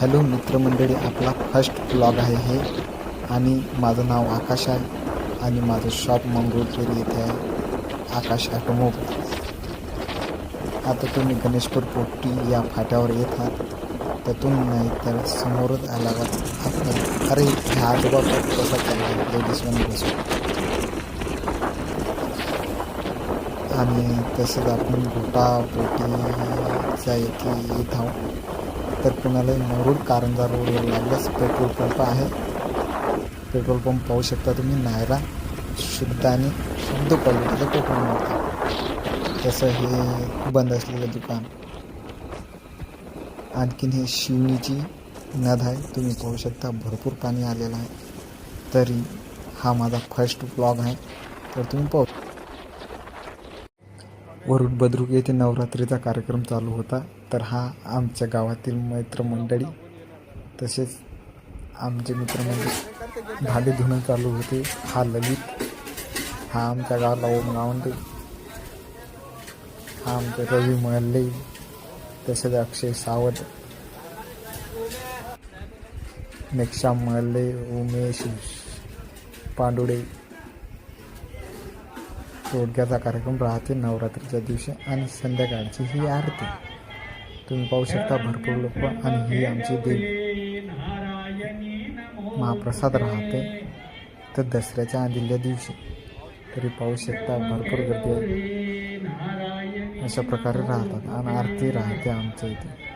Hello मित्रमंडळी आपला first blog आहे हे. आणि माझं नाव आकाश आहे आणि माझं शॉप मंगरुळपिरी येथे आहे आकाश ॲटोमोबाईल आता तुम्ही गणेशपूर पोट्टी या फाट्यावर येत आहात. तर तुम्ही नाही तर समोरच आल्यावर आपण अरे ह्या आजोबा पण कसा चालला लेडीजमध्ये बसून आणि तसंच आपण गोटा पोटीच्या येथे येत आहोत. तर पुण्याला मुरुड कारंजा रोडवर लागल्यास पेट्रोल पंप आहे. पेट्रोल पंप पाहू शकता तुम्ही. नायरा शुद्ध आणि शुद्ध क्वालिटीचं पेट्रोल मिळतं. तसं हे बंद असलेलं दुकान. आणखीन हे शिवणीची नद आहे. तुम्ही पाहू शकता. भरपूर पाणी आलेलं आहे. तरी हा माझा फर्स्ट ब्लॉग आहे. तर तुम्ही पाहू वरुड बद्रुक येथे नवरात्रीचा कार्यक्रम चालू होता. तर हा आमच्या गावातील मित्रमंडळी तसेच आमचे मित्रमंडळी भांडे धुणं चालू होते. हा ललित हा आमच्या गावाला ओम गावंडे हा आमचे रवी महल्ले तसेच अक्षय सावंत नेक्षा महल्ले उमेश पांडुडे रोडग्याचा कार्यक्रम राहते नवरात्रीच्या दिवशी आणि संध्याकाळची ही आरती. तुम्ही पाहू शकता भरपूर लोक आणि ही आमची देवी. महाप्रसाद राहते. तर दसऱ्याच्या आदिल्या दिवशी तरी पाहू शकता भरपूर गर्दी अशा प्रकारे राहतात आणि आरती राहते आमच्या इथे.